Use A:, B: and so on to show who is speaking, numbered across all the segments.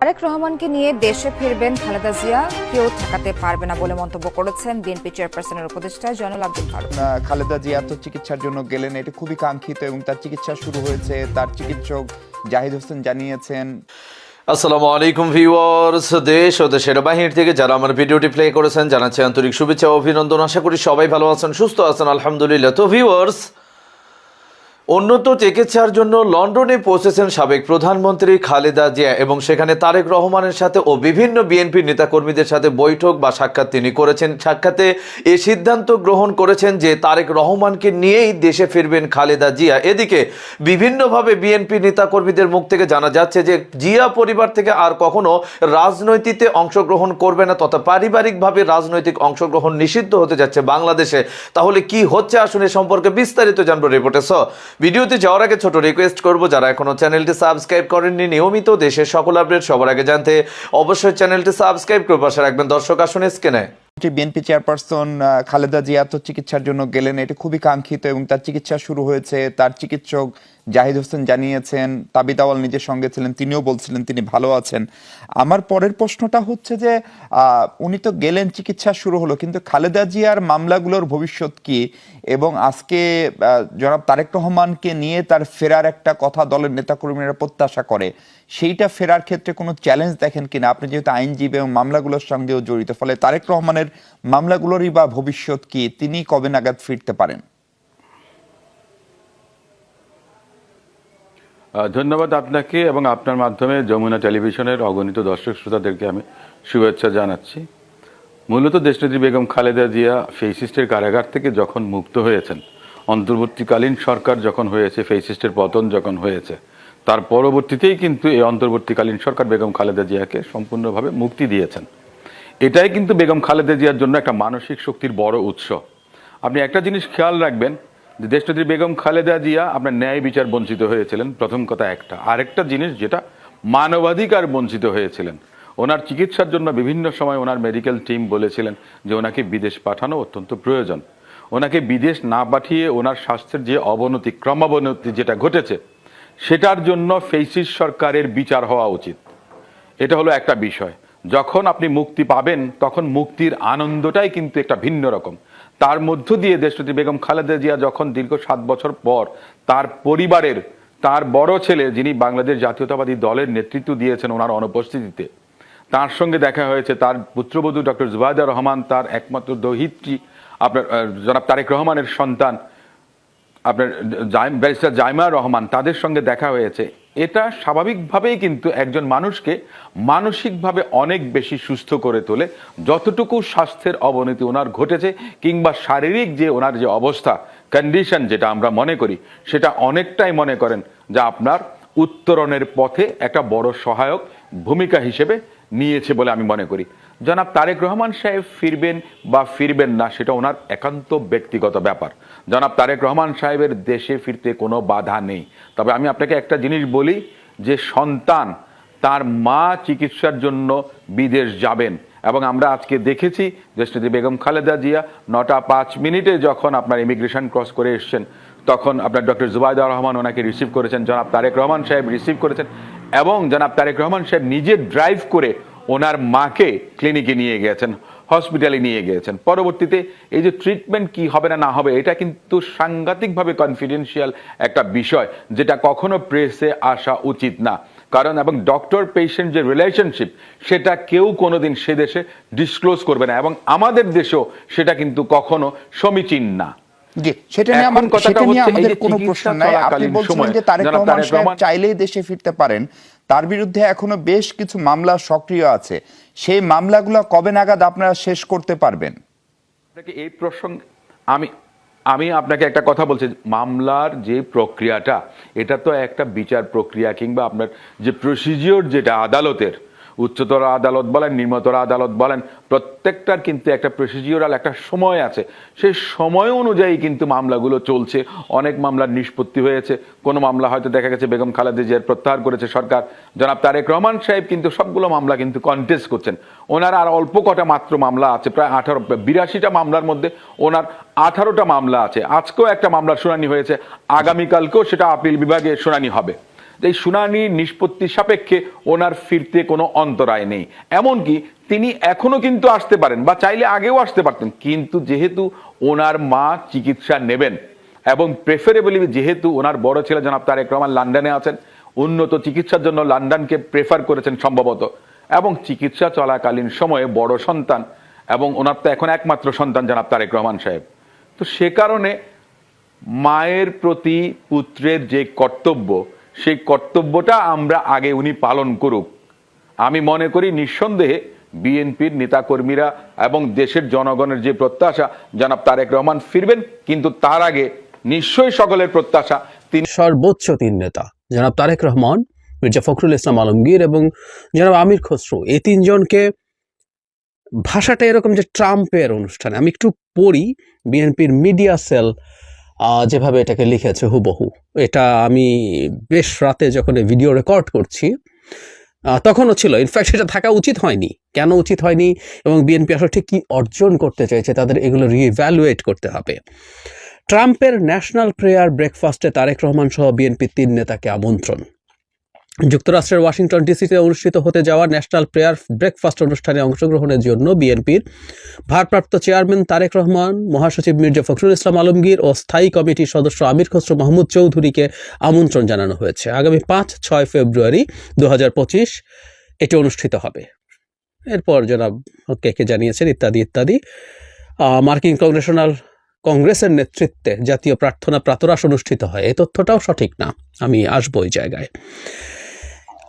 A: তারেক রহমানকে নিয়ে দেশে ফিরবেন খালেদা জিয়া কেউ ঠেকাতে পারবে না বলে মন্তব্য করেছেন বিএনপি চেয়ারপারসনের উপদেষ্টা জয়নুল আব্দুল ফারুক
B: খালেদা জিয়া তো চিকিৎসার জন্য গেলেন এটি খুবই কাঙ্ক্ষিত এবং তার চিকিৎসা শুরু হয়েছে তার চিকিৎসক জাহিদ হোসেন জানিয়েছেন।
C: আসসালামু আলাইকুম ভিউয়ার্স দেশ ও দেশের বাহির থেকে যারা আমার ভিডিওটি প্লে করেছেন জানাচ্ছি আন্তরিক শুভেচ্ছা ও অভিনন্দন। আশা করি সবাই ভালো আছেন সুস্থ আছেন আলহামদুলিল্লাহ। তো ভিউয়ার্স উন্নত চিকিৎসার জন্য লন্ডনে পৌঁছেছেন সাবেক প্রধানমন্ত্রী খালেদা জিয়া এবং সেখানে তারেক রহমানের সাথে ও বিভিন্ন বিএনপি নেতাকর্মীদের সাথে বৈঠক বা সাক্ষাৎ তিনি করেছেন। সাক্ষাতে এ সিদ্ধান্ত গ্রহণ করেছেন যে তারেক রহমানকে নিয়েই দেশে ফিরবেন খালেদা জিয়া। এদিকে বিভিন্নভাবে বিএনপি নেতাকর্মীদের মুখ থেকে জানা যাচ্ছে যে জিয়া পরিবার থেকে আর কখনো রাজনৈতিতে অংশগ্রহণ করবে না তথা পারিবারিকভাবে রাজনৈতিক অংশগ্রহণ নিষিদ্ধ হতে যাচ্ছে বাংলাদেশে। তাহলে কি হচ্ছে? আসলে সম্পর্কে বিস্তারিত জানব রিপোর্টে। ভিডিওতে যাওয়ার আগে ছোট রিকোয়েস্ট করব, যারা এখনও চ্যানেলটি সাবস্ক্রাইব করেননি, নিয়মিত দেশের সকল আপডেট সবার আগে জানতে অবশ্যই চ্যানেলটি সাবস্ক্রাইব করে পাশে রাখবেন। দর্শক আসনে স্ক্রিনে
B: বিএনপি চেয়ারপারসন খালেদা জিয়া তো চিকিৎসার জন্য গেলেন, এটি খুবই কাঙ্ক্ষিত এবং তার চিকিৎসা শুরু হয়েছে। তার চিকিৎসক জাহিদ হোসেন জানিয়েছেন তাবিদ আওয়াল নিজের সঙ্গে ছিলেন, তিনিও বলছিলেন তিনি ভালো আছেন। আমার পরের প্রশ্নটা হচ্ছে যে উনি তো গেলেন, চিকিৎসা শুরু হলো, কিন্তু খালেদা জিয়ার মামলাগুলোর ভবিষ্যৎ কি? এবং আজকে জনাব তারেক রহমানকে নিয়ে তার ফেরার একটা কথা দলের নেতাকর্মীরা প্রত্যাশা করে, সেইটা ফেরার ক্ষেত্রে কোনো চ্যালেঞ্জ দেখেন কিনা? আপনি যেহেতু আইনজীবী এবং মামলাগুলোর সঙ্গেও জড়িত, ফলে তারেক রহমানের মামলাগুলোরই বা ভবিষ্যৎ কি, তিনি কবে নাগাদ ফিরতে পারেন?
D: ধন্যবাদ আপনাকে এবং আপনার মাধ্যমে যমুনা টেলিভিশনের অগণিত দর্শক শ্রোতাদেরকে আমি শুভেচ্ছা জানাচ্ছি। মূলত দেশনেত্রী বেগম খালেদা জিয়া ফেসিস্টের কারাগার থেকে যখন মুক্ত হয়েছেন, অন্তর্বর্তীকালীন সরকার যখন হয়েছে, ফেসিস্টের পতন যখন হয়েছে, তার পরবর্তীতেই কিন্তু এই অন্তর্বর্তীকালীন সরকার বেগম খালেদা জিয়াকে সম্পূর্ণভাবে মুক্তি দিয়েছেন। এটাই কিন্তু বেগম খালেদা জিয়ার জন্য একটা মানসিক শক্তির বড় উৎস। আপনি একটা জিনিস খেয়াল রাখবেন যে দেশনেত্রী বেগম খালেদা জিয়া আপনার ন্যায় বিচার বঞ্চিত হয়েছিলেন, প্রথম কথা একটা। আরেকটা জিনিস যেটা মানবাধিকার বঞ্চিত হয়েছিলেন। ওনার চিকিৎসার জন্য বিভিন্ন সময় ওনার মেডিকেল টিম বলেছিলেন যে ওনাকে বিদেশ পাঠানো অত্যন্ত প্রয়োজন। ওনাকে বিদেশ না পাঠিয়ে ওনার স্বাস্থ্যের যে অবনতি, ক্রমাবনতি যেটা ঘটেছে, সেটার জন্য ফেসিস সরকারের বিচার হওয়া উচিত। এটা হলো একটা বিষয়। যখন আপনি মুক্তি পাবেন, তখন মুক্তির আনন্দটাই কিন্তু একটা ভিন্ন রকম। তার মধ্য দিয়ে দেশনেত্রী বেগম খালেদা জিয়া যখন দীর্ঘ সাত বছর পর তার পরিবারের, তার বড় ছেলে যিনি বাংলাদেশ জাতীয়তাবাদী দলের নেতৃত্ব দিয়েছেন ওনার অনুপস্থিতিতে, তার সঙ্গে দেখা হয়েছে তার পুত্রবধূ ডক্টর জুবায়দা রহমান, তার একমাত্র দহিত্রী, আপনার জনাব তারেক রহমানের সন্তান, আপনার ব্যারিস্টার জাইমা রহমান, তাদের সঙ্গে দেখা হয়েছে। এটা স্বাভাবিকভাবেই কিন্তু একজন মানুষকে মানসিকভাবে অনেক বেশি সুস্থ করে তোলে। যতটুকু স্বাস্থ্যের অবনতি ওনার ঘটেছে কিংবা শারীরিক যে ওনার যে অবস্থা কন্ডিশন যেটা আমরা মনে করি, সেটা অনেকটাই মনে করেন যা আপনার উত্তরণের পথে একটা বড় সহায়ক ভূমিকা হিসেবে নিয়েছে বলে আমি মনে করি। জনাব তারেক রহমান সাহেব ফিরবেন বা ফিরবেন না, সেটা ওনার একান্ত ব্যক্তিগত ব্যাপার। জনাব তারেক রহমান সাহেবের দেশে ফিরতে কোনো বাধা নেই। তবে আমি আপনাকে একটা জিনিস বলি, যে সন্তান তার মা চিকিৎসার জন্য বিদেশ যাবেন। এবং আমরা আজকে দেখেছি দেশনেত্রী বেগম খালেদা জিয়া নটা পাঁচ মিনিটে যখন আপনার ইমিগ্রেশন ক্রস করে এসছেন, তখন আপনার ডক্টর জুবাইদা রহমান ওনাকে রিসিভ করেছেন, জনাব তারেক রহমান সাহেব রিসিভ করেছেন, এবং জনাব তারেক রহমান সাহেব নিজে ড্রাইভ করে ওনার মাকে ক্লিনিকে নিয়ে গিয়েছেন হসপিটালে নিয়ে গিয়েছেন পরবর্তীতে এই যে ট্রিটমেন্ট কি হবে না না হবে এটা কিন্তু সাংঘাতিকভাবে কনফিডেন্সিয়াল একটা বিষয় যেটা কখনো প্রেসে আসা উচিত না। কারণ এবং ডক্টর পেশেন্ট যে রিলেশনশিপ সেটা কেউ কোনোদিন সে দেশে ডিসক্লোজ করবে না এবং আমাদের দেশেও সেটা কিন্তু কখনো সমীচীন না।
B: জি সেটা নিয়ে
D: এখন
B: আমার
D: কথাটা হচ্ছে
B: আমাদের কোনো প্রশ্ন নাই। আপনি বলছিলেন যে তারেক রহমান সাহেব
D: রহমান-
B: চাইলেই দেশে ফিরতে পারেন। তার বিরুদ্ধে এখনও বেশ কিছু মামলা সক্রিয় আছে। সেই মামলাগুলো কবে নাগাদ আপনারা শেষ করতে পারবেন?
D: আপনাকে এই প্রসঙ্গে আমি আমি আপনাকে একটা কথা বলছি। মামলার যে প্রক্রিয়াটা, এটা তো একটা বিচার প্রক্রিয়া কিংবা আপনার যে প্রসিজিওর যেটা আদালতের উচ্চতর আদালত বলেন, নিম্নতর আদালত বলেন, প্রত্যেকটার কিন্তু একটা প্রসিজিওরাল একটা সময় আছে। সেই সময় অনুযায়ী কিন্তু মামলাগুলো চলছে। অনেক মামলার নিষ্পত্তি হয়েছে। কোনো মামলা হয়তো দেখা গেছে বেগম খালেদা জিয়ার প্রত্যাহার করেছে সরকার। জনাব তারেক রহমান সাহেব কিন্তু সবগুলো মামলা কিন্তু কন্টেস্ট করছেন। ওনার আর অল্প কটা মাত্র মামলা আছে, প্রায় আঠারো, বিরাশিটা মামলার মধ্যে ওনার আঠারোটা মামলা আছে। আজকেও একটা মামলার শুনানি হয়েছে। আগামীকালকেও সেটা আপিল বিভাগে শুনানি হবে। যে শুনানি নিষ্পত্তি সাপেক্ষে ওনার ফিরতে কোনো অন্তরায় নেই। এমনকি তিনি এখনও কিন্তু আসতে পারেন বা চাইলে আগেও আসতে পারতেন। কিন্তু যেহেতু ওনার মা চিকিৎসা নেবেন এবং প্রেফারেবলি যেহেতু ওনার বড় ছেলে জনাব তারেক রহমান লন্ডনে আছেন, উন্নত চিকিৎসার জন্য লন্ডনকে প্রেফার করেছেন সম্ভবত। এবং চিকিৎসা চলাকালীন সময়ে বড় সন্তান এবং ওনার তো এখন একমাত্র সন্তান জনাব তারেক রহমান সাহেব। তো সে কারণে মায়ের প্রতি পুত্রের যে কর্তব্য সেই কর্তব্যটা আমরা আগে উনি পালন করুক। আমি মনে করি নিঃসন্দেহে বিএনপির নেতাকর্মীরা এবং দেশের জনগণের যে প্রত্যাশা, জনাব তারেক রহমান ফিরবেন, কিন্তু তার আগে নিশ্চয়ই সকলের প্রত্যাশা তিনি
E: সর্বোচ্চ তিন নেতা, জনাব তারেক রহমান, মির্জা ফখরুল ইসলাম আলমগীর এবং জনাব আমির খসরু। এই তিনজনকে ভাষাটা এরকম যে ট্রাম্পের অনুষ্ঠানে। আমি একটু পড়ি বিএনপির মিডিয়া সেল যেভাবে এটাকে লিখেছে হুবহু। এটা আমি বেশ রাতে যখন ভিডিও রেকর্ড করছি তখনও ছিল। ইনফ্যাক্ট সেটা থাকা উচিত হয়নি। কেন উচিত হয়নি? এবং বিএনপি আসলে ঠিক কী অর্জন করতে চাইছে তাদের এগুলো রিভ্যালুয়েট করতে হবে। ট্রাম্পের ন্যাশনাল প্রেয়ার ব্রেকফাস্টে তারেক রহমান সহ বিএনপির তিন নেতাকে আমন্ত্রণ। যুক্তরাষ্ট্রের ওয়াশিংটন ডিসিতে অনুষ্ঠিত হতে যাওয়া ন্যাশনাল প্রেয়ার ব্রেকফাস্ট অনুষ্ঠানে অংশগ্রহণের জন্য বিএনপির ভারপ্রাপ্ত চেয়ারম্যান তারেক রহমান, মহাসচিব মির্জা ফখরুল ইসলাম আলমগীর ও স্থায়ী কমিটির সদস্য আমির খসরু মাহমুদ চৌধুরীকে আমন্ত্রণ জানানো হয়েছে। আগামী পাঁচ, ছয় ফেব্রুয়ারি দু হাজার পঁচিশ এটি অনুষ্ঠিত হবে। এরপর জনাব কে কে জানিয়েছেন ইত্যাদি ইত্যাদি। মার্কিন কংগ্রেশনাল কংগ্রেসের নেতৃত্বে জাতীয় প্রার্থনা প্রাতরাস অনুষ্ঠিত হয়। এই তথ্যটাও সঠিক না। আমি আসব ওই জায়গায়।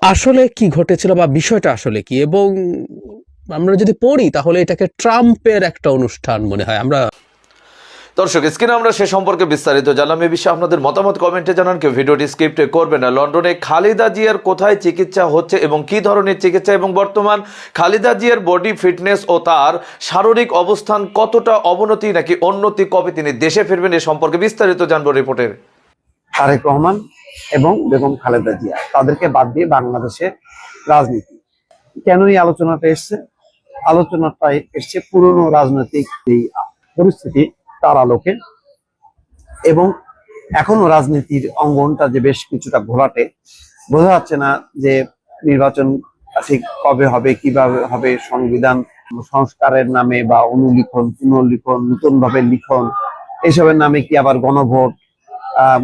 E: আসলে কি ঘটেছিল বা বিষয়টা আসলে কি? এবং আমরা যদি পড়ি তাহলে এটাকে ট্রাম্পের একটা অনুষ্ঠান মনে হয়। আমরা
C: দর্শক স্ক্রিনে আমরা সে সম্পর্কে বিস্তারিত জানলাম। এ বিষয়ে আপনাদের মতামত কমেন্টে জানান কেউ। ভিডিওটি স্ক্রিপ্টে করবে না। লন্ডনে খালিদা জিয়ার কোথায় চিকিৎসা হচ্ছে এবং কি ধরনের চিকিৎসা এবং বর্তমান খালিদা জিয়ার বডি ফিটনেস ও তার শারীরিক অবস্থান কতটা অবনতি নাকি উন্নতি কবে তিনি দেশে ফিরবেন এ সম্পর্কে বিস্তারিত জানব রিপোর্টের।
F: তারেক রহমান এবং বেগম খালেদা জিয়া, তাদেরকে বাদ দিয়ে বাংলাদেশের রাজনীতি। কেন এই আলোচনাটা এসছে? আলোচনাটা এসছে পুরনো রাজনৈতিক এই পরিস্থিতি, তার আলোকে। এবং এখনও রাজনীতির অঙ্গনটা যে বেশ কিছুটা ঘোলাটে, বোঝা যাচ্ছে না যে নির্বাচন ঠিক কবে হবে, কীভাবে হবে, সংবিধান সংস্কারের নামে বা অনুলিখন, পুনর্লিখন নতুন ভাবে লিখন, এসবের নামে কি আবার গণভোট?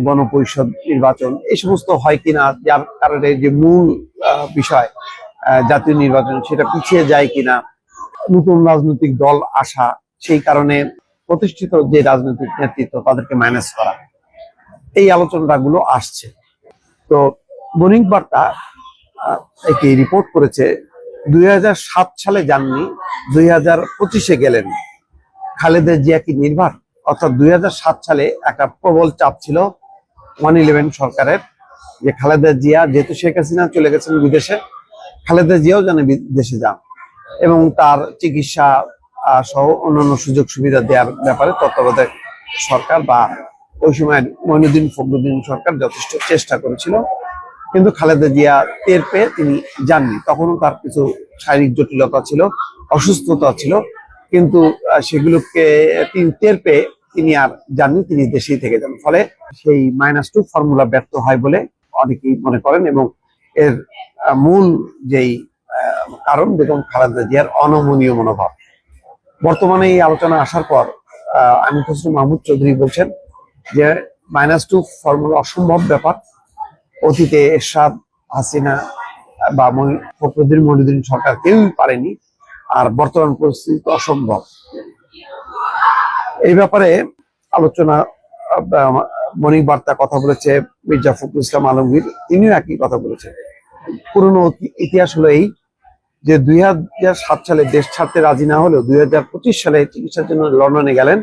F: গণপরিষদ নির্বাচন, এই সমস্ত হয় কিনা, যার কারণে যে মূল বিষয় জাতীয় নির্বাচন, সেটা পিছিয়ে যায় কিনা, নতুন রাজনৈতিক দল আসা, সেই কারণে প্রতিষ্ঠিত যে রাজনৈতিক নেতৃত্ব, তাদেরকে ম্যানেজ করা। এই আলোচনাগুলো আসছে। তো বণিক বার্তা একটি রিপোর্ট করেছে, দুই হাজার সাত সালে যাননি দুই হাজার পঁচিশে গেলেন। খালেদা জিয়া কি নির্ভর অর্থাৎ দুই হাজার সাত সালে একটা প্রবল চাপ ছিল ওয়ান ইলেভেন সরকারের, যে খালেদা জিয়া, যেহেতু শেখ হাসিনা চলে গেছেন বিদেশে, খালেদা জিয়াও যেন বিদেশে যান এবং তার চিকিৎসা সহ অন্যান্য সুযোগ সুবিধা দেওয়ার ব্যাপারে তত্ত্বাবধায়ক সরকার বা ওই সময় মইনুদ্দিন ফখরুদ্দিন সরকার যথেষ্ট চেষ্টা করেছিল, কিন্তু খালেদা জিয়া টের পেয়ে তিনি যাননি। তখনও তার কিছু শারীরিক জটিলতা ছিল, অসুস্থতা ছিল। কিন্তু সেগুলোকে তিনি টের পেয়ে তিনি আর যাননি, তিনি দেশেই থেকে যান। ফলে সেই মাইনাস টু ফর্মুলা ব্যর্থ হয় বলে অনেকেই মনে করেন এবং এর মূল যেই কারণ বেগম খালেদা জিয়ার অনমনীয় মনোভাব। বর্তমানে এই আলোচনা আসার পর আমি খসরু মাহমুদ চৌধুরী বলছেন যে মাইনাস টু ফর্মুলা অসম্ভব ব্যাপার। অতীতে এরশাদ হাসিনা বা ফখরুদ্দিন মহিউদ্দিন সরকার কেউই পারেনি। আর বর্তমান পরিস্থিতি অসম্ভব। এই ব্যাপারে আলোচনা মনিক বার্তা কথা বলেছে মির্জা ফখরুল ইসলাম আলমগীর। তিনিও একই কথা বলেছেন পুরনো ইতিহাস হলো এই যে দুই সালে দেশ ছাড়তে রাজি না হলেও দুই হাজার পঁচিশ সালে চিকিৎসার জন্য লন্ডনে গেলেন।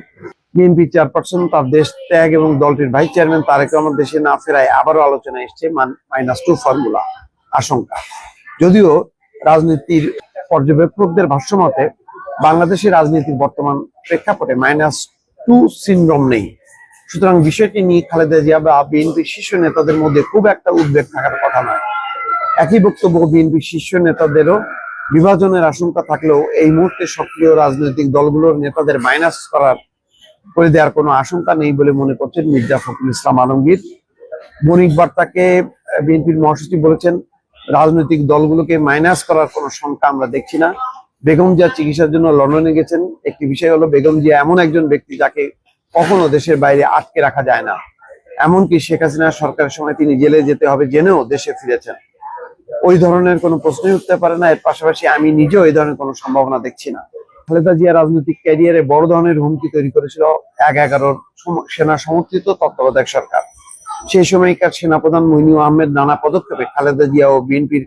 F: বিএনপি চেয়ারপারসন তার দেশ ত্যাগ এবং দলটির ভাইস চেয়ারম্যান তারেক রহমান দেশে না ফেরায় আবারও আলোচনা এসছে মাইনাস টু ফর্মুলা আশঙ্কা। যদিও রাজনীতির পর্যবেক্ষকদের ভাষ্যমতে বাংলাদেশের রাজনীতির বর্তমান প্রেক্ষাপটে মাইনাস টু সিনড্রোম নেই। সুতরাং বিষয়টি নিয়ে খালেদা জিয়া বা বিএনপির শীর্ষ নেতাদের মধ্যে খুব একটা উদ্বেগ থাকার কথা নয়। একই বক্তব্য বিএনপির শীর্ষ নেতাদেরও বিভাজনের আশঙ্কা থাকলেও এই মুহূর্তে সক্রিয় রাজনৈতিক দলগুলোর নেতাদের মাইনাস করার করে দেওয়ার কোনো আশঙ্কা নেই বলে মনে করছেন মির্জা ফখরুল ইসলাম আলমগীর। বণিক বার্তাকে বিএনপির মহাসচিব বলেছেন রাজনৈতিক দলগুলোকে মাইনাস করার কোনো সংখ্যা আমরা দেখছি না। বেগম জিয়া চিকিৎসার জন্য লন্ডনে গেছেন। একটি বিষয় হলো, বেগম জিয়া এমন একজন ব্যক্তি যাকে কখনো দেশের বাইরে আটকে রাখা যায় না। এমনকি শেখ হাসিনা সরকারের সময় তিনি জেলে যেতে হবে জেনেও দেশে ফিরেছেন। ওই ধরনের কোনো প্রশ্নই উঠতে পারে না। এর পাশাপাশি আমি নিজেও এই ধরনের কোনো সম্ভাবনা দেখছি না। খালেদা জিয়া রাজনৈতিক ক্যারিয়ারে বড় ধরনের হুমকি তৈরি করেছিল। এক এগারোর সেনা সমর্থিত তত্ত্বাবধায়ক সরকার। সেই সময়কার সেনাপ্রধান মইনু আহমেদ নানা পদক্ষেপে খালেদা জিয়া ও বিএনপির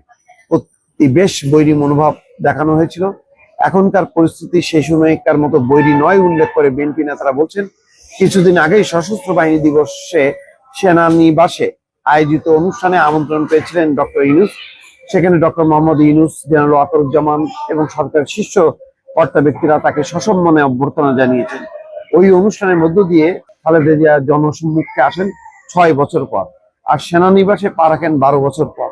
F: প্রতি বেশ বৈরী মনোভাব দেখানো হয়েছিল। এখনকার পরিস্থিতি সেই সময়কার মতো বৈরী নয় উল্লেখ করে বিএনপি নেতারা বলছেন, কিছুদিন আগেই সশস্ত্র বাহিনী দিবসে সেনানিবাসে আয়োজিত অনুষ্ঠানে আমন্ত্রণ পেয়েছিলেন ডক্টর ইউনুস। সেখানে ডক্টর মোহাম্মদ ইউনুস, জেনারেল আতরুজ্জামান এবং সরকারের শীর্ষ কর্তা ব্যক্তিরা তাকে সসম্মানে অভ্যর্থনা জানিয়েছেন। ওই অনুষ্ঠানের মধ্য দিয়ে খালেদা জিয়া জনসম্মুখে আসেন। ছয় বছর পর। আর সেনানিবাসে পা রাখেন বারো বছর পর।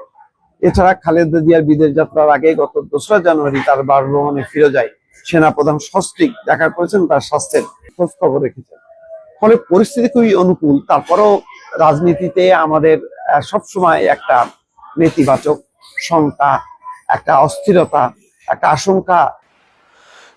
F: এছাড়া খালেদা জিয়ার বিদেশ যাত্রার আগে গত দোসরা জানুয়ারি তার বাসভবনে ফিরে যায় সেনাপ্রধান সস্ত্রিক। দেখা করেছেন তার স্বাস্থ্যের খোঁজ খবর রেখেছেন। ফলে পরিস্থিতি খুবই অনুকূল। তারপরেও রাজনীতিতে আমাদের সবসময় একটা নেতিবাচক শঙ্কা একটা অস্থিরতা, একটা আশঙ্কা